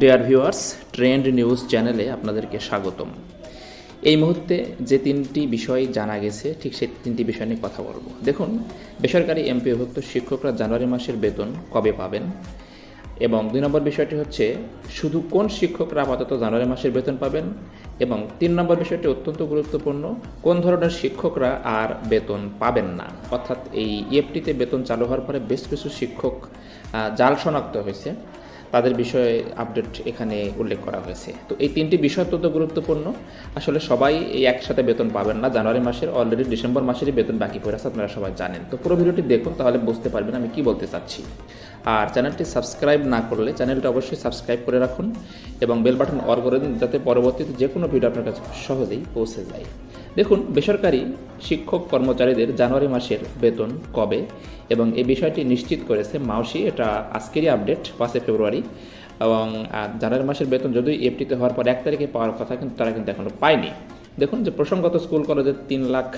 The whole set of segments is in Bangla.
ডিয়ার ভিউয়ার্স ট্রেন্ড নিউজ চ্যানেলে আপনাদেরকে স্বাগতম। এই মুহূর্তে যে তিনটি বিষয় জানা গেছে, ঠিক সেই তিনটি বিষয় নিয়ে কথা বলব। দেখুন, বেসরকারি এমপি এমপিভুক্ত শিক্ষকরা জানুয়ারি মাসের বেতন কবে পাবেন? এবং দুই নম্বর বিষয়টি হচ্ছে, শুধু কোন শিক্ষকরা আপাতত জানুয়ারি মাসের বেতন পাবেন? এবং তিন নম্বর বিষয়টি অত্যন্ত গুরুত্বপূর্ণ, কোন ধরনের শিক্ষকরা আর বেতন পাবেন না? অর্থাৎ এই ইএফটিতে বেতন চালু হওয়ার পরে বেশ কিছু শিক্ষক জাল শনাক্ত হয়েছে। তাদের বিষয়ে আপডেট এখানে উল্লেখ করা হয়েছে। তো এই তিনটি বিষয় অত্যন্ত গুরুত্বপূর্ণ। আসলে সবাই এই একসাথে বেতন পাবেন না। জানুয়ারি মাসের অলরেডি ডিসেম্বর মাসেরই বেতন বাকি পড়ে আছে, আপনারা সবাই জানেন। তো পুরো ভিডিওটি দেখুন, তাহলে বুঝতে পারবেন আমি কি বলতে চাচ্ছি। আর চ্যানেলটি সাবস্ক্রাইব না করলে চ্যানেলটা অবশ্যই সাবস্ক্রাইব করে রাখুন এবং বেল বাটন অর করে দিন, যাতে পরবর্তীতে যে কোনো ভিডিও আপনার কাছে সহজেই পৌঁছে যায়। দেখুন, বেসরকারি শিক্ষক কর্মচারীদের জানুয়ারি মাসের বেতন কবে এবং এই বিষয়টি নিশ্চিত করেছে মাউসি। এটা আজকেরই আপডেট, পাঁচই ফেব্রুয়ারি। এবং জানুয়ারি মাসের বেতন যদিও এফটিতে হওয়ার পর এক তারিখে পাওয়ার কথা, কিন্তু তারা কিন্তু এখনও পায়নি। দেখুন যে প্রসঙ্গত স্কুল কলেজের তিন লাখ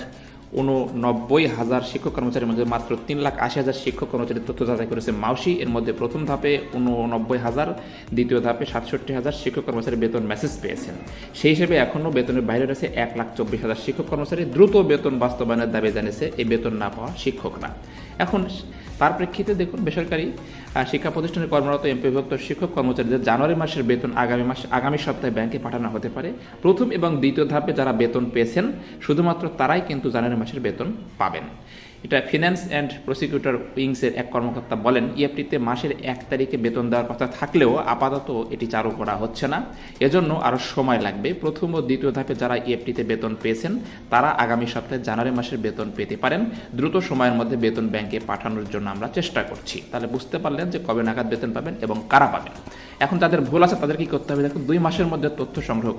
উননব্বই হাজার শিক্ষক কর্মচারীর মধ্যে মাত্র তিন লাখ আশি হাজার শিক্ষক কর্মচারী তথ্য যাচাই করেছে মাউসি। এর মধ্যে প্রথম ধাপে উননব্বই হাজার, দ্বিতীয় ধাপে সাতষট্টি হাজার শিক্ষক কর্মচারী বেতন মেসেজ পেয়েছেন। সেই হিসেবে এখনও বেতনের বাইরে রয়েছে এক লাখ চব্বিশ হাজার শিক্ষক কর্মচারী। দ্রুত বেতন বাস্তবায়নের দাবি জানিয়েছে এই বেতন না পাওয়া শিক্ষকরা। এখন তার প্রেক্ষিতে দেখুন, বেসরকারি শিক্ষা প্রতিষ্ঠানের কর্মরত এমপিভুক্ত শিক্ষক কর্মচারীদের জানুয়ারি মাসের বেতন আগামী মাস, আগামী সপ্তাহে ব্যাংকে পাঠানো হতে পারে। প্রথম এবং দ্বিতীয় ধাপে যারা বেতন পেয়েছেন, শুধুমাত্র তারাই কিন্তু জানুয়ারি মাসের বেতন পাবেন। এটা ফিনান্স অ্যান্ড প্রসিকিউটর উইংসের এক কর্মকর্তা বলেন ইএফটিতে মাসের এক তারিখে বেতন দেওয়ার কথা থাকলেও আপাতত এটি চালু করা হচ্ছে না। এজন্য আরও সময় লাগবে। প্রথম ও দ্বিতীয় ধাপে যারা ইএফটিতে বেতন পেয়েছেন, তারা আগামী সপ্তাহে জানুয়ারি মাসের বেতন পেতে পারেন। দ্রুত সময়ের মধ্যে বেতন ব্যাংকে পাঠানোর জন্য আমরা চেষ্টা করছি। তাহলে বুঝতে পারলেন যে কবে নাগাদ বেতন পাবেন এবং কারা পাবেন। এখন যাদের ভুল আছে তাদের কি করতে হবে? দেখুন দুই মাসের মধ্যে তথ্য সংগ্রহ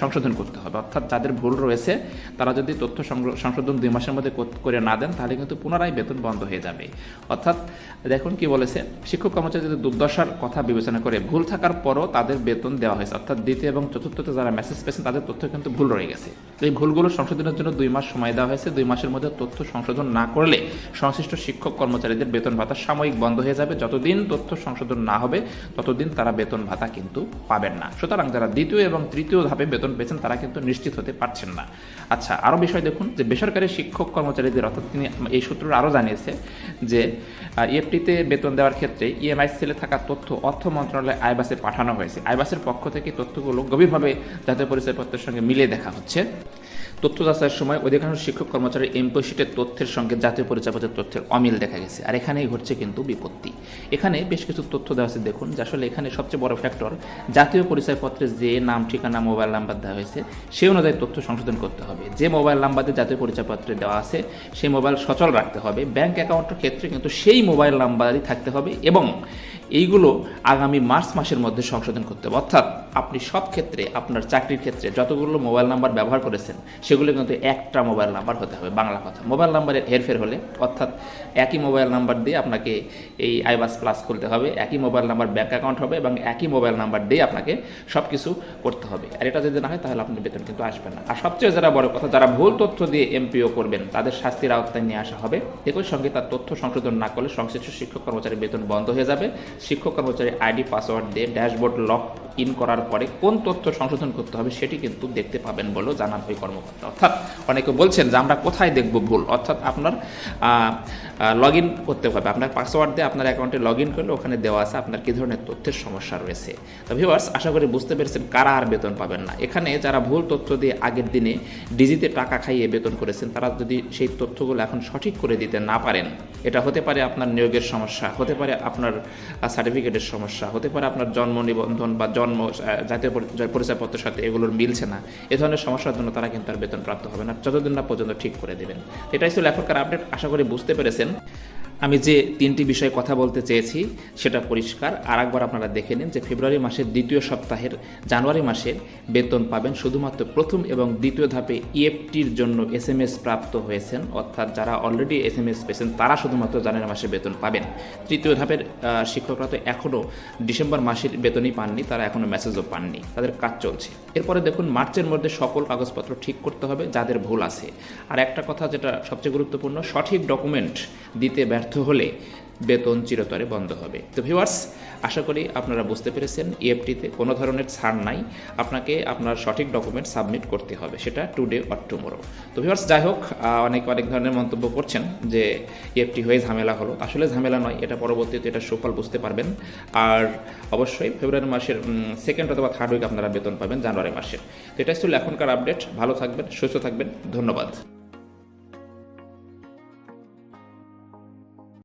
সংশোধন করতে হবে। অর্থাৎ যাদের ভুল রয়েছে, তারা যদি তথ্য সংগ্রহ, সংশোধন দুই মাসের মধ্যে করে না দেন, তাহলে কিন্তু পুনরায় বেতন বন্ধ হয়ে যাবে। অর্থাৎ, দেখুন কি বলেছে, শিক্ষক কর্মচারীদের দুর্দশার কথা বিবেচনা করে, ভুল থাকার পরও তাদের বেতন দেওয়া হয়েছে। অর্থাৎ দ্বিতীয় এবং চতুর্থতে যারা মেসেজ পেয়েছেন, তাদের তথ্য কিন্তু ভুল রয়ে গেছে। এই ভুলগুলো সংশোধনের জন্য দুই মাস সময় দেওয়া হয়েছে। দুই মাসের মধ্যে তথ্য সংশোধন না করলে সংশ্লিষ্ট শিক্ষক কর্মচারীদের বেতন ভাতা সাময়িক বন্ধ হয়ে যাবে। যতদিন তথ্য সংশোধন না হবে, ততদিন তারা বেতন ভাতা কিন্তু পাবেন না। সুতরাং যারা দ্বিতীয় এবং তৃতীয় ধাপে বেতন পেয়েছেন, তারা কিন্তু নিশ্চিত হতে পারছেন না। আচ্ছা আরও বিষয় দেখুন যে বেসরকারি শিক্ষক কর্মচারীদের, অর্থাৎ তিনি এই সূত্র আরও জানিয়েছে যে ইএফটিতে বেতন দেওয়ার ক্ষেত্রে ইএমআই সেলে থাকা তথ্য অর্থ মন্ত্রণালয় আইবাসে পাঠানো হয়েছে। আইবাসের পক্ষ থেকে তথ্যগুলো গভীরভাবে জাতীয় পরিচয়পত্রের সঙ্গে মিলিয়ে দেখা হচ্ছে। তথ্য যাচাইয়ের সময় অধিকাংশ শিক্ষক কর্মচারী এমপোশিটের তথ্যের সঙ্গে জাতীয় পরিচয়পত্রের তথ্যের অমিল দেখা গেছে। আর এখানেই ঘটছে কিন্তু বিপত্তি। এখানে বেশ কিছু তথ্য দেওয়া আছে, দেখুন, যে আসলে এখানে সবচেয়ে বড় ফ্যাক্টর জাতীয় পরিচয়পত্রে যে নাম, ঠিকানা মোবাইল নাম্বার দেওয়া হয়েছে, সেই অনুযায়ী তথ্য সংশোধন করতে হবে। যে মোবাইল নাম্বার দিয়ে জাতীয় পরিচয়পত্রে দেওয়া আছে, সেই মোবাইল সচল রাখতে হবে। ব্যাংক অ্যাকাউন্টের ক্ষেত্রে কিন্তু সেই মোবাইল নাম্বারই থাকতে হবে এবং এইগুলো আগামী মার্চ মাসের মধ্যে সংশোধন করতে হবে। অর্থাৎ আপনি সব ক্ষেত্রে আপনার চাকরির ক্ষেত্রে যতগুলো মোবাইল নাম্বার ব্যবহার করেছেন, সেগুলো কিন্তু একটা মোবাইল নাম্বার হতে হবে বাংলা কথা। মোবাইল নাম্বারের হেরফের হলে, অর্থাৎ একই মোবাইল নাম্বার দিয়ে আপনাকে এই আইবাস প্লাস খুলতে হবে, একই মোবাইল নাম্বার ব্যাঙ্ক অ্যাকাউন্ট হবে এবং একই মোবাইল নাম্বার দিয়ে আপনাকে সব কিছু করতে হবে। আর এটা যদি না হয়, তাহলে আপনার বেতন কিন্তু আসবে না। আর সবচেয়ে যারা বড় কথা, যারা ভুল তথ্য দিয়ে এমপিও করবেন, তাদের শাস্তির আওতায় নিয়ে আসা হবে। একই সঙ্গে তার তথ্য সংশোধন না করলে সংশ্লিষ্ট শিক্ষক কর্মচারী বেতন বন্ধ হয়ে যাবে। শিক্ষক কর্মচারী আইডি, পাসওয়ার্ড দিয়ে ড্যাশবোর্ড লক ইন করার পরে কোন তথ্য সংশোধন করতে হবে সেটি কিন্তু দেখতে পাবেন বলেও জানান ওই কর্মকর্তা। অর্থাৎ অনেকে বলছেন যে আমরা কোথায় দেখব ভুল? অর্থাৎ আপনার লগ ইন করতে হবে। আপনার পাসওয়ার্ড দিয়ে আপনার অ্যাকাউন্টে লগ ইন করলে ওখানে দেওয়া আছে আপনার কী ধরনের তথ্যের সমস্যা রয়েছে। তো ভিউয়ার্স আশা করি বুঝতে পেরেছেন কারা আর বেতন পাবেন না। এখানে যারা ভুল তথ্য দিয়ে আগের দিনে ডিজিতে টাকা খাইয়ে বেতন করেছেন, তারা যদি সেই তথ্যগুলো এখন সঠিক করে দিতে না পারেন, এটা হতে পারে আপনার নিয়োগের সমস্যা, হতে পারে আপনার সার্টিফিকেটের সমস্যা। হতে পারে আপনার জন্ম নিবন্ধন বা জন্ম জাতীয় পরি- পরিচয়পত্রের সাথে এগুলোর মিলছে না। এ ধরনের সমস্যার জন্য তারা কিন্তু আর বেতন প্রাপ্ত হবে না। যতদিন না পর্যন্ত ঠিক করে দেবেন। এটাই ছিল এখনকার আপডেট আশা করি বুঝতে পেরেছেন। আমি যে তিনটি বিষয়ে কথা বলতে চেয়েছি, সেটা পরিষ্কার। আর একবার আপনারা দেখে নিন যে ফেব্রুয়ারি মাসের দ্বিতীয় সপ্তাহের জানুয়ারি মাসের বেতন পাবেন শুধুমাত্র প্রথম এবং দ্বিতীয় ধাপে ইএফটির জন্য এস এম এস প্রাপ্ত হয়েছেন। অর্থাৎ যারা অলরেডি এস এম এস পেয়েছেন, তারা শুধুমাত্র জানুয়ারি মাসে বেতন পাবেন। তৃতীয় ধাপের শিক্ষকরা তো এখনও ডিসেম্বর মাসের বেতনই পাননি, তারা এখনও মেসেজও পাননি। তাদের কাজ চলছে। এরপরে দেখুন, মার্চের মধ্যে সকল কাগজপত্র ঠিক করতে হবে, যাদের ভুল আছে। আর একটা কথা যেটা সবচেয়ে গুরুত্বপূর্ণ, সঠিক ডকুমেন্ট দিতে ব্যর্থ হলে বেতন চিরতরে বন্ধ হবে। তো ভিউয়ার্স আশা করি আপনারা বুঝতে পেরেছেন ইএফটিতে কোনো ধরনের ছাড় নাই। আপনাকে আপনার সঠিক ডকুমেন্ট সাবমিট করতে হবে, সেটা টুডে অর টুমোরো তো ভিউয়ার্স যাই হোক অনেক অনেক ধরনের মন্তব্য করছেন যে ইএফটি হয়ে ঝামেলা হলো। আসলে ঝামেলা নয়, এটা পরবর্তীতে এটা সুফল বুঝতে পারবেন। আর অবশ্যই ফেব্রুয়ারি মাসের সেকেন্ড অথবা থার্ড উইক আপনারা বেতন পাবেন জানুয়ারি মাসের। তো এটাই ছিল এখনকার আপডেট ভালো থাকবেন, সুস্থ থাকবেন। ধন্যবাদ।